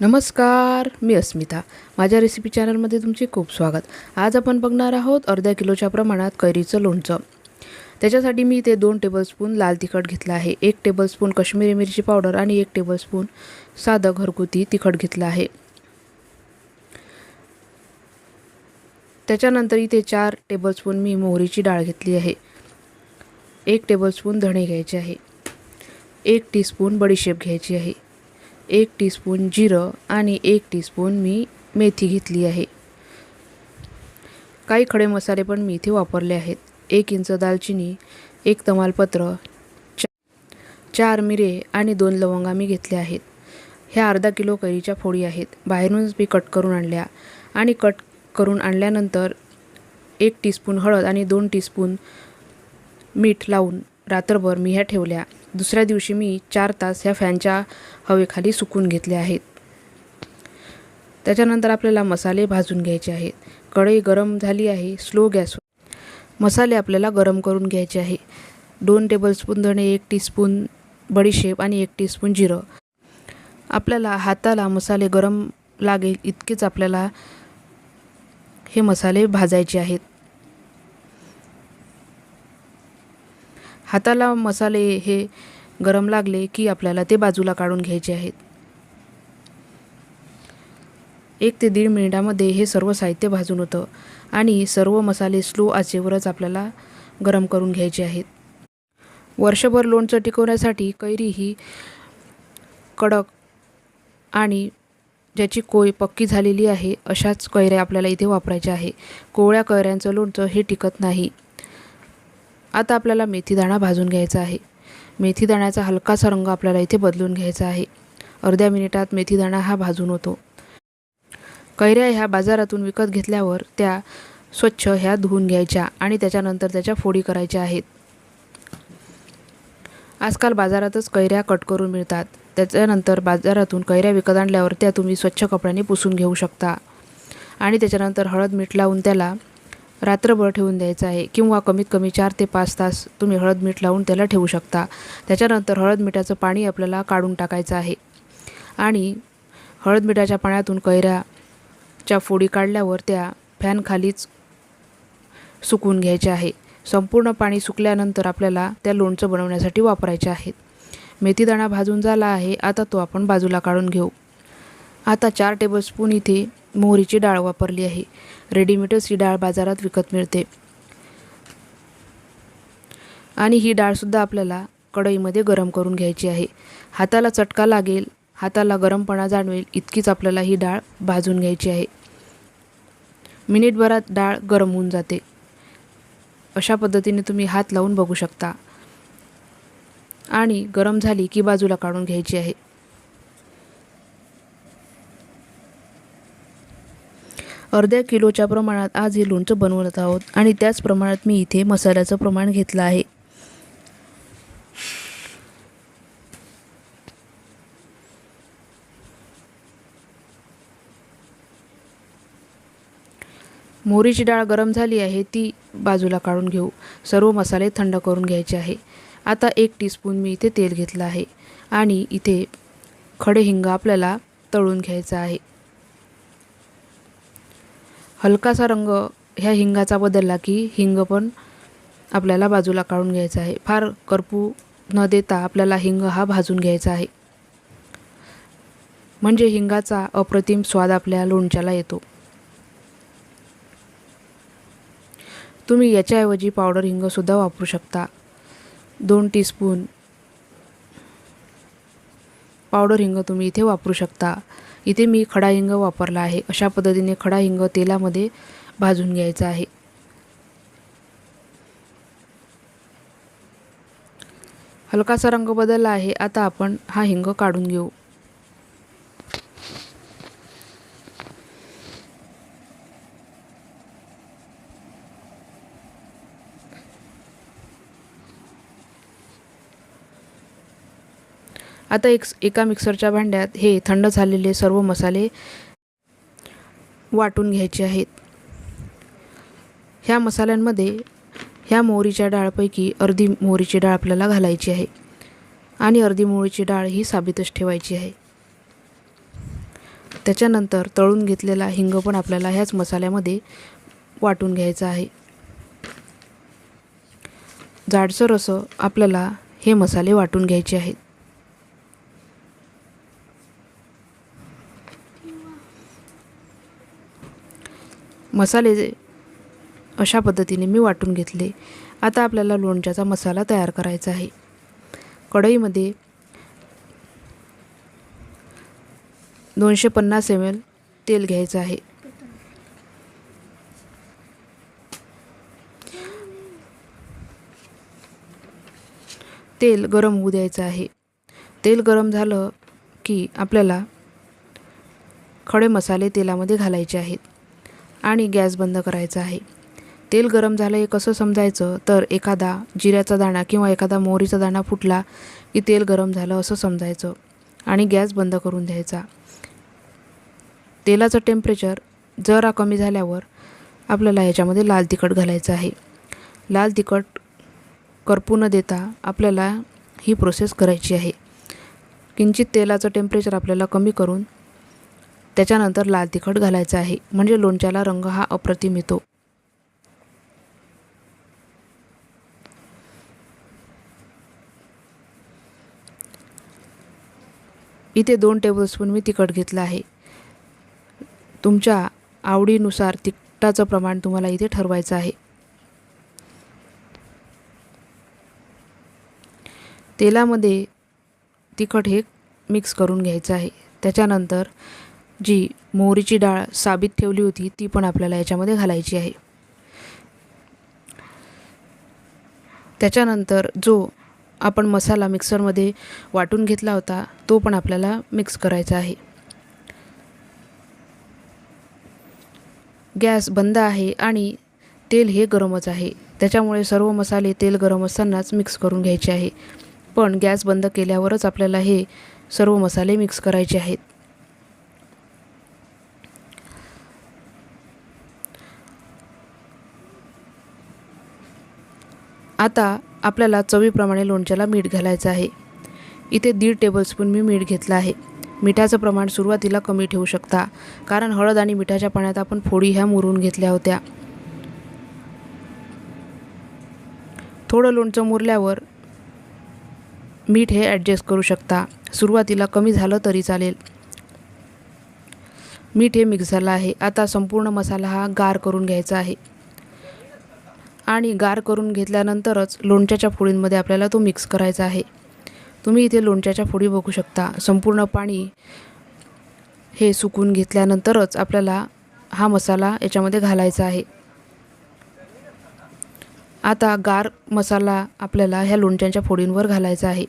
नमस्कार मी अस्मिता. माझ्या रेसिपी चॅनलमध्ये तुमचे खूप स्वागत. आज आपण बघणार आहोत अर्ध्या किलोच्या प्रमाणात कैरीचं लोणचं. त्याच्यासाठी मी इथे दोन टेबलस्पून लाल तिखट घेतलं आहे एक टेबलस्पून कश्मीरी मिरची पावडर आणि एक टेबलस्पून साधं घरगुती तिखट घेतलं आहे. त्याच्यानंतर इथे चार टेबलस्पून मी मोहरीची डाळ घेतली आहे एक टेबलस्पून धणे घ्यायचे आहे एक टीस्पून बडीशेप घ्यायची आहे. एक टीस्पून जिरं आणि एक टीस्पून मी मेथी घेतली आहे. काही खडे मसाले पण मी इथे वापरले आहेत. एक इंच दालचिनी एक तमालपत्र चार मिरे आणि दोन लवंगा मी घेतल्या आहेत. ह्या अर्धा किलो कैरीच्या फोडी आहेत. बाहेरूनच मी कट करून आणल्या आणि कट करून आणल्यानंतर एक टीस्पून हळद आणि दोन टीस्पून मीठ लावून रात्रभर मी ह्या ठेवल्या. दुसऱ्या दिवशी मी चार तास ह्या फॅनच्या हवेखाली सुकून घेतले आहेत. त्याच्यानंतर आपल्याला मसाले भाजून घ्यायचे आहेत. कढई गरम झाली आहे स्लो गॅसवर मसाले आपल्याला गरम करून घ्यायचे आहे. दोन टेबलस्पून धणे एक टीस्पून बडीशेप आणि एक टीस्पून जिरं. आपल्याला हाताला मसाले गरम लागेल इतकेच आपल्याला हे मसाले भाजायचे आहेत. हाताला मसाले हे गरम लागले की आपल्याला ते बाजूला काढून घ्यायचे आहेत. एक ते दीड मिनिटामध्ये हे सर्व साहित्य भाजून होतं आणि सर्व मसाले स्लो आचेवरच आपल्याला गरम करून घ्यायचे आहेत. वर्षभर लोणचं टिकवण्यासाठी कैरी ही कडक आणि ज्याची कोय पक्की झालेली आहे अशाच कैऱ्या आपल्याला इथे वापरायच्या आहे. कोवळ्या कैऱ्यांचं लोणचं हे टिकत नाही. आता आपल्याला मेथीदाणा भाजून घ्यायचा आहे. मेथीदाण्याचा हलकासा रंग आपल्याला इथे बदलून घ्यायचा आहे. अर्ध्या मिनिटात मेथीदाणा हा भाजून होतो. कैऱ्या ह्या बाजारातून विकत घेतल्यावर त्या स्वच्छ ह्या धुवून घ्यायच्या आणि त्याच्यानंतर त्याच्या फोडी करायच्या आहेत. आजकाल बाजारातच कैऱ्या कट करून मिळतात. त्याच्यानंतर बाजारातून कैऱ्या विकत आणल्यावर त्या तुम्ही स्वच्छ कपड्याने पुसून घेऊ शकता. आणि त्याच्यानंतर हळद मीठ लावून त्याला रात्रभर ठेवून द्यायचं आहे किंवा कमीत कमी चार ते पाच तास तुम्ही हळद मीठ लावून त्याला ठेवू शकता. त्याच्यानंतर हळद मिठाचं पाणी आपल्याला काढून टाकायचं आहे. आणि हळद मिठाच्या पाण्यातून कैऱ्याच्या फोडी काढल्यावर त्या फॅनखालीच सुकवून घ्यायचे आहे. संपूर्ण पाणी सुकल्यानंतर आपल्याला त्या लोणचं बनवण्यासाठी वापरायचे आहेत मेथीदाणा भाजून झाला आहे. आता तो आपण बाजूला काढून घेऊ. आता चार टेबलस्पून इथे मोहरीची डाळ वापरली आहे. रेडीमेडच ही डाळ बाजारात विकत मिळते. आणि ही डाळसुद्धा आपल्याला कढईमध्ये गरम करून घ्यायची आहे. हाताला चटका लागेल हाताला गरमपणा जाणवेल इतकीच आपल्याला ही डाळ भाजून घ्यायची आहे. मिनिटभरात डाळ गरम होऊन जाते. अशा पद्धतीने तुम्ही हात लावून बघू शकता. आणि गरम झाली की बाजूला काढून घ्यायची आहे. अर्ध्या किलोच्या प्रमाणात आज हे लोणचं बनवत आहोत आणि त्याच प्रमाणात मी इथे मसाल्याचं प्रमाण घेतलं आहे. मोहरीची डाळ गरम झाली आहे ती बाजूला काढून घेऊ. सर्व मसाले थंड करून घ्यायचे आहे. आता एक टीस्पून मी इथे तेल घेतलं आहे आणि इथे खडे हिंग आपल्याला तळून घ्यायचा आहे. हलकासा रंग ह्या हिंगाचा बदलला की हिंग पण आपल्याला बाजूला काढून घ्यायचा आहे. फार करपू न देता आपल्याला हिंग हा भाजून घ्यायचा आहे. म्हणजे हिंगाचा अप्रतिम स्वाद आपल्या लोणच्याला येतो. तुम्ही याच्याऐवजी पावडर हिंगसुद्धा वापरू शकता. दोन टीस्पून पावडर हिंग तुम्ही इथे वापरू शकता. इथे मी खडा हिंग वापरला आहे. अशा पद्धतीने खडा हिंग तेलामध्ये भाजून घ्यायचा आहे. हलकासा रंग बदलला आहे. आता आपण हा हिंग काढून घेऊ. आता एक एका मिक्सरच्या भांड्यात हे थंड झालेले सर्व मसाले वाटून घ्यायचे आहेत. ह्या मसाल्यांमध्ये ह्या मोहरीच्या डाळपैकी अर्धी मोहरीची डाळ आपल्याला घालायची आहे आणि अर्धी मोहरीची डाळ ही साबितच ठेवायची आहे. त्याच्यानंतर तळून घेतलेला हिंग पण आपल्याला ह्याच मसाल्यामध्ये वाटून घ्यायचा आहे. जाडसर असं आपल्याला हे मसाले वाटून घ्यायचे आहेत. मसाले अशा पद्धतीने मी वाटून घेतले. आता आपल्याला लोणच्याचा मसाला तयार करायचा आहे. कढईमध्ये दोनशे पन्नास एम एल तेल घ्यायचं आहे. तेल गरम होऊ द्यायचं आहे. तेल गरम झालं की आपल्याला खडे मसाले तेलामध्ये घालायचे आहेत. आणि गॅस बंद करायचा आहे. तेल गरम झालं हे कसं समजायचं? तर एखादा जिऱ्याचा दाणा किंवा एखादा मोहरीचा दाणा फुटला की तेल गरम झालं असं समजायचं आणि गॅस बंद करून द्यायचा. तेलाचं टेम्परेचर जरा कमी झाल्यावर आपल्याला याच्यामध्ये लाल तिखट घालायचं आहे. लाल तिखट करपू न देता आपल्याला ही प्रोसेस करायची आहे. किंचित तेलाचं टेम्परेचर आपल्याला कमी करून त्याच्यानंतर लाल तिखट घालायचं आहे. म्हणजे लोणच्याला रंग हा अप्रतिम येतो. इथे दोन टेबलस्पून मी तिखट घेतलं आहे. तुमच्या आवडीनुसार तिखटाचं प्रमाण तुम्हाला इथे ठरवायचं आहे. तेलामध्ये तिखट हे मिक्स करून घ्यायचं आहे. त्याच्यानंतर जी मोहरीची डाळ साबीत ठेवली होती ती पण आपल्याला याच्यामध्ये घालायची आहे. त्याच्यानंतर जो आपण मसाला मिक्सरमध्ये वाटून घेतला होता तो पण आपल्याला मिक्स करायचा आहे. गॅस बंद आहे आणि तेल हे गरमच आहे. त्याच्यामुळे सर्व मसाले तेल गरम असतानाच मिक्स करून घ्यायचे आहे. पण गॅस बंद केल्यावरच आपल्याला हे सर्व मसाले मिक्स करायचे आहेत. आता आपल्याला चवीप्रमाणे लोणच्याला मीठ घालायचं आहे. इथे दीड टेबलस्पून मी मीठ घेतलं आहे. मिठाचं प्रमाण सुरुवातीला कमी ठेवू शकता कारण हळद आणि मिठाच्या पाण्यात आपण फोडी ह्या मुरून घेतल्या होत्या. थोडं लोणचं मुरल्यावर मीठ हे ॲडजस्ट करू शकता. सुरुवातीला कमी झालं तरी चालेल. मीठ हे मिक्स झालं आहे. आता संपूर्ण मसाला हा गार करून घ्यायचा आहे. आणि गार करून घेतल्यानंतरच लोणच्याच्या फोडींमध्ये आपल्याला तो मिक्स करायचा आहे. तुम्ही इथे लोणच्याच्या फोडी बघू शकता. संपूर्ण पाणी हे सुकून घेतल्यानंतरच आपल्याला हा मसाला याच्यामध्ये घालायचा आहे. आता गार मसाला आपल्याला ह्या लोणच्याच्या फोडींवर घालायचा आहे.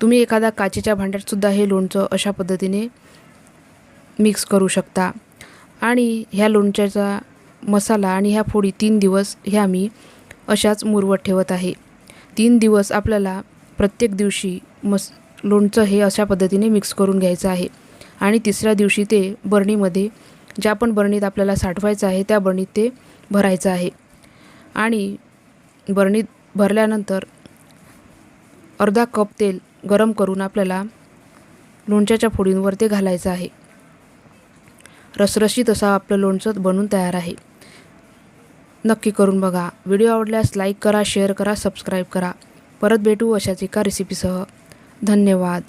तुम्ही एखाद्या काचेच्या भांड्यातसुद्धा हे लोणचं अशा पद्धतीने मिक्स करू शकता. आणि ह्या लोणच्याचा मसाला आणि ह्या फोडी तीन दिवस ह्या मी अशाच मुरवत ठेवत आहे. तीन दिवस आपल्याला प्रत्येक दिवशी मस लोणचं हे अशा पद्धतीने मिक्स करून घ्यायचं आहे. आणि तिसऱ्या दिवशी ते बरणीमध्ये ज्या पण बरणीत आपल्याला साठवायचं आहे त्या बरणीत ते भरायचं आहे. आणि बरणीत भरल्यानंतर अर्धा कप तेल गरम करून आपल्याला लोणच्याच्या फोडींवर ते घालायचं आहे. रसरशीत असं आपलं लोणचं बनून तयार आहे. नक्की करून बघा. व्हिडिओ आवडल्यास लाईक करा शेअर करा सबस्क्राईब करा. परत भेटू अशाच एका रेसिपीसह धन्यवाद.